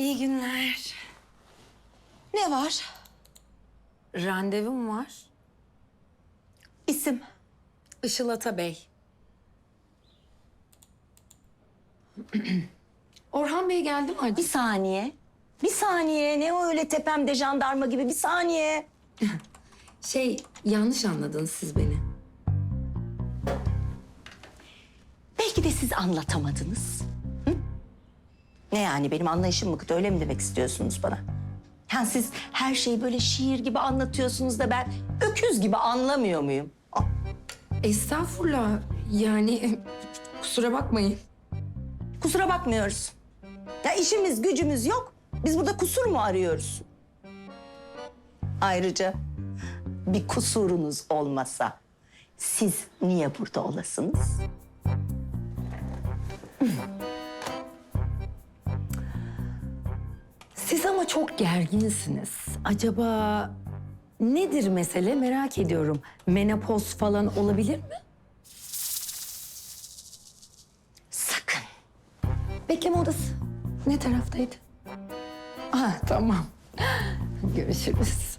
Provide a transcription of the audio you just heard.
İyi günler. Ne var? Randevum var. İsim. Işıl Atabey. Orhan Bey geldi mi acaba? Bir saniye. Bir saniye. Ne o öyle tepemde jandarma gibi bir saniye. Şey, yanlış anladınız siz beni. Belki de siz anlatamadınız. Ne yani benim anlayışım mı kötü öyle mi demek istiyorsunuz bana? Yani siz her şeyi böyle şiir gibi anlatıyorsunuz da ben öküz gibi anlamıyor muyum? Ah, Estağfurullah. Yani kusura bakmayın. Kusura bakmıyoruz. Ya işimiz gücümüz yok. Biz burada kusur mu arıyoruz? Ayrıca bir kusurunuz olmasa siz niye burada olasınız? Siz ama çok gerginsiniz. Acaba nedir mesele merak ediyorum. Menopoz falan olabilir mi? Sakın. Bekleme odası. Ne taraftaydı? Ah tamam. Görüşürüz.